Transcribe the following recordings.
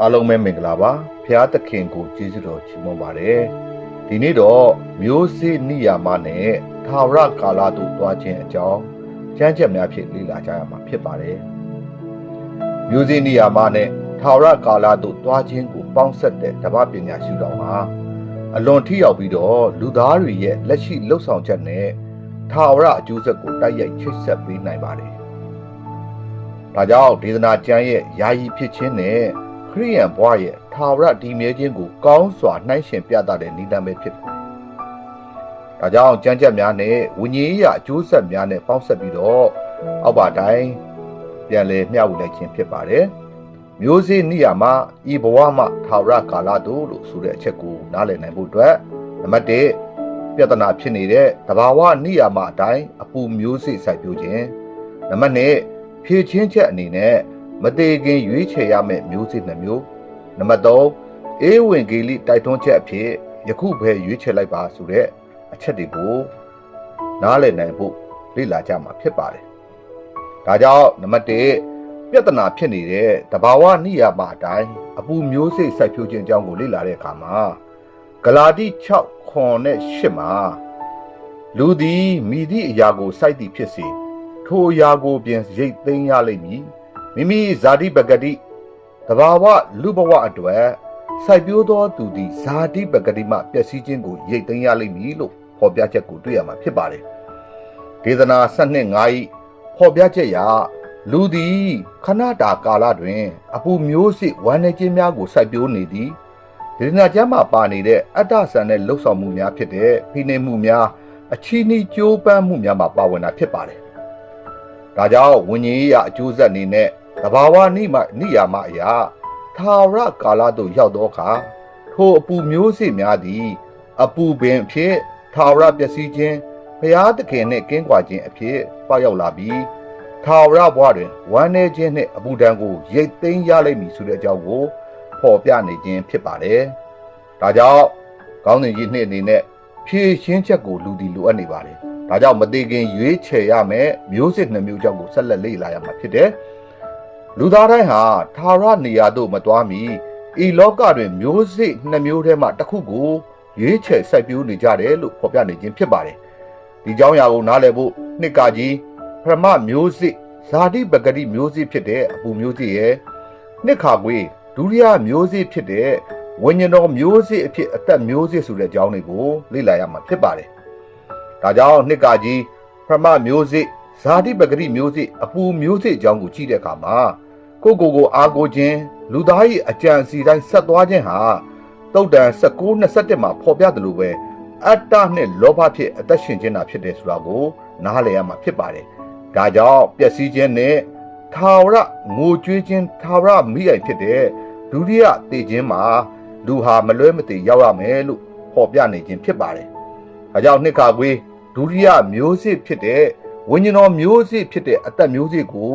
အားလုံးပဲမင်္ဂလာပါဖျားသခင်ကိုကျေးဇူးတော်ချီးမွမ်းပါတယ်ဒီနေ့တော့မျိုးစေ့နိယာမနဲ့သာဝရကာလတို့တွားခြင်းအကြောင်းကျမ်းချက်များဖြင့်လေ့လာကြရမှာဖြစ်ပါတယ်မျိုးစေ့နိယာမနဲ့သာဝရကာလတို့တွားခြင်းကိုပေါင်းဆက်တဲ့ဓမ္မပညာရှုတော်မှာအလွန်ထိရောက်ပြီးတော့လူသားတွေရဲ့လက်ရှိလှုပ်ဆောင်ချက်နဲ့သာဝရအကျိုးဆက်ကိုတိုက်ရိုက်ချိတ်ဆက်ပေးနိုင်ပါတယ်ဒါကြောင့်ဒေသနာကျမ်းရဲ့ယာယီဖြစ်ခြင်းနဲ့ ခရိယန်ဘဝရဲ့သာဝရဒီမြဲခြင်းကိုကောင်းစွာနှိုင်းယှဉ်ပြသတဲ့နိဒံပဲဖြစ်တယ်။ဒါကြောင့်ကြမ်းကြက်များနဲ့ဝိညာဉ်ရေးအကျိုးဆက်များနဲ့ပေါင်းဆက်ပြီးတော့အောက်ပါတိုင်းပြန်လည်မျှဝေလိုက်ခြင်းဖြစ်ပါတယ်။မျိုးစေ့နိယာမဤဘဝမှာသာဝရကာလတို့လို့ဆိုတဲ့အချက်ကိုနားလည်နိုင်ဖို့အတွက်နံပါတ်1ပြဿနာဖြစ်နေတဲ့တဘာဝနိယာမအတိုင်းအပူမျိုးစေ့စိုက်ပျိုးခြင်းနံပါတ်2ဖြည့်ချင်းချက်အနေနဲ့ မသေးခင်ရွေးချယ်ရမယ့်မျိုးစေ့နှမျိုးနံပါတ်3အေးဝင်ဂေလိတိုက်တွန်းချက်အဖြစ်ယခုပဲရွေးချယ်လိုက်ပါဆိုတဲ့အချက်တွေကိုနားလည်နိုင်ဖို့လေ့လာကြမှာဖြစ်ပါတယ်။ဒါကြောင့်နံပါတ်1ပြဿနာဖြစ်နေတဲ့တဘာဝနိယာမအတိုင်းအပူမျိုးစေ့စိုက်ပျိုးခြင်းအကြောင်းကိုလေ့လာတဲ့အခါမှာဂလာတိ6ခွန်နဲ့8မှာလူသည်မိသည့်အရာကိုစိုက်သည်ဖြစ်စေထိုအရာကိုပြင်ရိတ်သိမ်းရလိမ့်မည် မိမိဇာတိပဂတိတဘာဝလူဘဝအတွက်စိုက်ပျိုးသောသူသည်ဇာတိပဂတိမှပျက်စီးခြင်းကိုရိတ်သိမ်းရလိမ့်မည်လို့ဖော်ပြချက်ကိုတွေ့ရမှာဖြစ်ပါတယ်ဒေသနာ7နှစ်9ဤဖော်ပြချက်ရာလူသည်ခဏတာကာလတွင် အပူမျိုးစစ်ဝမ်းနေခြင်းများကိုစိုက်ပျိုးနေသည်ဒေသနာကျမ်းမှာပါနေတဲ့အတ္တဆန်တဲ့လှုပ်ဆောင်မှုများဖြစ်တဲ့ဖိနှိပ်မှုများအချီးနှီးကြိုးပမ်းမှုများမှာပါဝင်တာဖြစ်ပါတယ်ဒါကြောင့်ဝิญဉ်ရေးရအကျိုးဆက်အနေနဲ့ တဘာဝနိမနိယာမအရာသာဝရကာလသို့ရောက်သောအခါထိုအပူမျိုးစေ့များသည် အပူပင်အဖြစ်သာဝရပျက်စီးခြင်းဘုရားသခင်နှင့်ကင်းကွာခြင်းအဖြစ်ပေါက်ရောက်လာပြီးသာဝရဘဝတွင်ဝမ်းနည်းခြင်းနှင့်အပူဒဏ်ကိုရိတ်သိမ်းရလိမ့်မည်ဆိုတဲ့အကြောင်းကိုဖော်ပြနေခြင်းဖြစ်ပါတယ်။ဒါကြောင့်ကောင်းစဉ်ကြီးနှစ်အနေနဲ့ဖြည့်ရှင်းချက်ကိုလူဒီလိုအပ်နေပါတယ်။ဒါကြောင့်မသေးခင်ရွေးချယ်ရမယ်မျိုးစစ်နှမျိုးကြောင့်ကိုဆက်လက်လေ့လာရမှာဖြစ်တယ်။ လူသားတိုင်းဟာသာရနေရာသို့မသွားမီဤလောကတွင်မျိုးစစ်နှမျိုးထဲမှတစ်ခုကိုရွေးချယ်စိုက်ပျိုးနေကြတယ်လို့ဖော်ပြနေခြင်းဖြစ်ပါတယ်။ဒီကြောင်းရာကိုနားလည်ဖို့နှစ်ကကြီးပရမမျိုးစစ်ဇာတိပဂတိမျိုးစစ်ဖြစ်တဲ့အပူမျိုးစစ်ရဲ့နှစ်ခါကွေးဒုတိယမျိုးစစ်ဖြစ်တဲ့ဝိညာဉ်တော်မျိုးစစ်အဖြစ်အသက်မျိုးစစ်ဆိုတဲ့အကြောင်းတွေကိုလေ့လာရမှာဖြစ်ပါတယ်။ဒါကြောင့်နှစ်ကကြီးပရမမျိုးစစ် ဇာတိပဂတိမျိုးစစ်အပူမျိုးစစ်အကြောင်းကိုကြည့်တဲ့အခါမှာကိုကိုကိုအားကိုခြင်းလူသား၏အကြံစီတိုင်းဆက်သွားခြင်းဟာတုတ်တန်19 21မှာဖော်ပြတယ်လို့ပဲအတ္တနဲ့လောဘဖြစ်အသက်ရှင်ခြင်းတာဖြစ်တယ်ဆိုတာကိုနားလည်ရမှာဖြစ်ပါတယ်။ဒါကြောင့်ပျက်စီးခြင်းနဲ့ထာဝရငိုကြွေးခြင်းထာဝရမိအိမ်ဖြစ်တဲ့ဒုတိယတည်ခြင်းမှာလူဟာမလွဲမသွေရောက်ရမယ်လို့ဖော်ပြနေခြင်းဖြစ်ပါတယ်။ဒါကြောင့်နှစ်ခါခွေးဒုတိယမျိုးစစ်ဖြစ်တဲ့ ဝိညာဉ်တော်မျိုးစစ်ဖြစ်တဲ့အသက်မျိုးစစ်ကို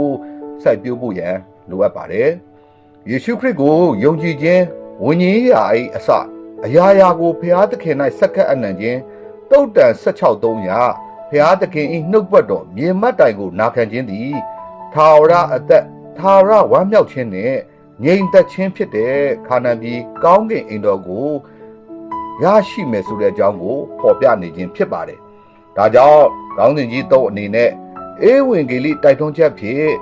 စိုက်ပျိုးဖို့ရန်လိုအပ်ပါတယ်။ယေရှုခရစ်ကိုယုံကြည်ခြင်းဝိညာဉ်ရေးရာ၏အစအရာရာကိုဖျားသခင်၌စက္ကပ်အနံ့ခြင်းတုတ်တန်16သုံးရာဖျားသခင်၏နှုတ်ပတ်တော်မြေမတ်တိုင်ကိုနာခံခြင်းသည်ထာဝရအသက်ထာဝရဝမ်းမြောက်ခြင်းနှင့်ငြိမ်သက်ခြင်းဖြစ်တဲ့ခါနန်ပြည်ကောင်းကင်အိမ်တော်ကိုရရှိမယ်ဆိုတဲ့အကြောင်းကိုဖော်ပြနေခြင်းဖြစ်ပါတယ်။ ဒါကြောင့်ကောင်းစဉ်ကြီးသုံးအနေနဲ့အေဝံဂေလိတိုက်တွန်းချက်ဖြင့်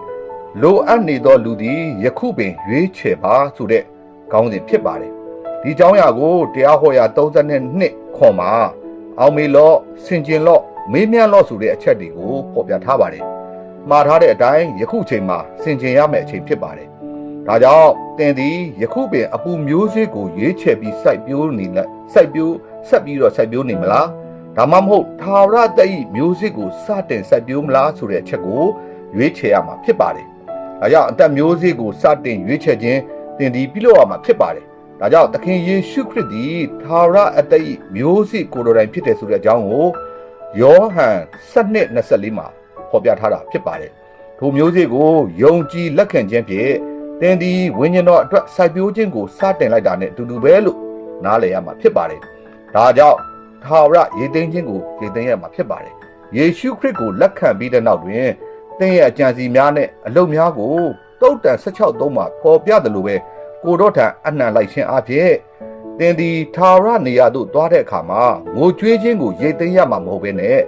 လိုအပ်နေသောလူသည်ယခုပင်ရွေးချယ်ပါဆိုတဲ့ကောင်းစဉ်ဖြစ်ပါတယ်။ဒီเจ้าရာကိုတရားဟောရာ32ခွန်မှာအောင်မေလော့ဆင်ကျင်လော့မေးမြန်းလော့ဆိုတဲ့အချက်တွေကိုဖော်ပြထားပါတယ်။မှားထားတဲ့အတိုင်းယခုချိန်မှာဆင်ကျင်ရမယ့်အချိန်ဖြစ်ပါတယ်။ဒါကြောင့်တင်သည်ယခုပင်အပူမျိုးစေ့ကိုရွေးချယ်ပြီးစိုက်ပျိုးနေလက်စိုက်ပျိုးဆက်ပြီးတော့စိုက်ပျိုးနေမလား။ ဒါမှမဟုတ်သာဝရတ္တိမျိုးစေ့ကိုစတင်စိုက်ပျိုးမလားဆိုတဲ့အချက်ကိုရွေးချယ်ရမှာဖြစ်ပါတယ်။ဒါကြောင့်အသက်မျိုးစေ့ကိုစတင်ရွေးချယ်ခြင်းတင်ဒီပြုလုပ်ရမှာဖြစ်ပါတယ်။ဒါကြောင့်သခင်ယေရှုခရစ်သည်သာရအတ္တိမျိုးစေ့ကိုယ်တော်တိုင်ဖြစ်တယ်ဆိုတဲ့အကြောင်းကိုယောဟန်7:24မှာဖော်ပြထားတာဖြစ်ပါတယ်။ထိုမျိုးစေ့ကိုယုံကြည်လက်ခံခြင်းဖြင့်တင်ဒီဝိညာဉ်တော်အတွက်စိုက်ပျိုးခြင်းကိုစတင်လိုက်တာနဲ့အတူတူပဲလို့နားလည်ရမှာဖြစ်ပါတယ်။ဒါကြောင့် သာရရေသိမ်းခြင်းကိုရေသိမ်းရမှာဖြစ်ပါတယ်။ယေရှုခရစ်ကိုလက်ခံပြီးတဲ့နောက်တွင်သင်ရဲ့အကြံစီများနဲ့အလုပ်များကိုတုတ်တန်16သုံးမှာပေါ်ပြတယ်လို့ပဲကိုတော့ထံအနှံလိုက်ခြင်းအဖြစ်သင်သည်ထာဝရနေရာသို့သွားတဲ့အခါမှာငိုကြွေးခြင်းကိုရိတ်သိမ်းရမှာမဟုတ်ဘဲနဲ့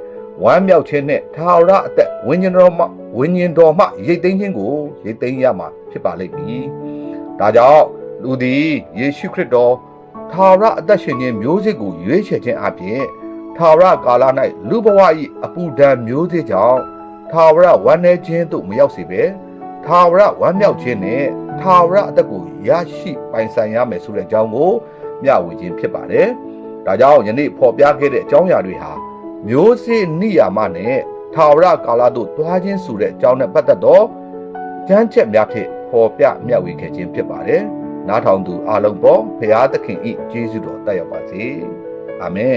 ဝမ်းမြောက်ခြင်းနဲ့ထာဝရအသက်ဝိညာဉ်တော်မှဝိညာဉ်တော်မှရိတ်သိမ်းခြင်းကိုရိတ်သိမ်းရမှာဖြစ်ပါလိမ့်မည်။ဒါကြောင့်လူသည်ယေရှုခရစ်တော် ထာဝရအသက်ရှင်ခြင်းမျိုးစစ်ကိုရွေးချယ်ခြင်းအပြင်ထာဝရကာလ၌လူဘဝ၏အပူဒဏ်မျိုးစေ့ကြောင့်ထာဝရဝမ်းနည်းခြင်းသို့မရောက်စေဘဲထာဝရဝမ်းမြောက်ခြင်းနဲ့ထာဝရအသက်ကိုရရှိပိုင်ဆိုင်ရမယ်ဆိုတဲ့အကြောင်းကိုမျှဝေခြင်းဖြစ်ပါတယ်။ဒါကြောင့်ယနေ့ဖော်ပြခဲ့တဲ့အကြောင်းအရာတွေဟာမျိုးစေ့နိယာမနဲ့ထာဝရကာလသို့တွားခြင်းဆိုတဲ့အကြောင်းနဲ့ပတ်သက်တော့ကျမ်းချက်များဖြင့်ဖော်ပြမျှဝေခဲ့ခြင်းဖြစ်ပါတယ်။ နားထောင်သူအလုံးပေါ်ဖရာသခင်ဤကျေးဇူးတော်တက်ရောက်ပါစေ။အာမင်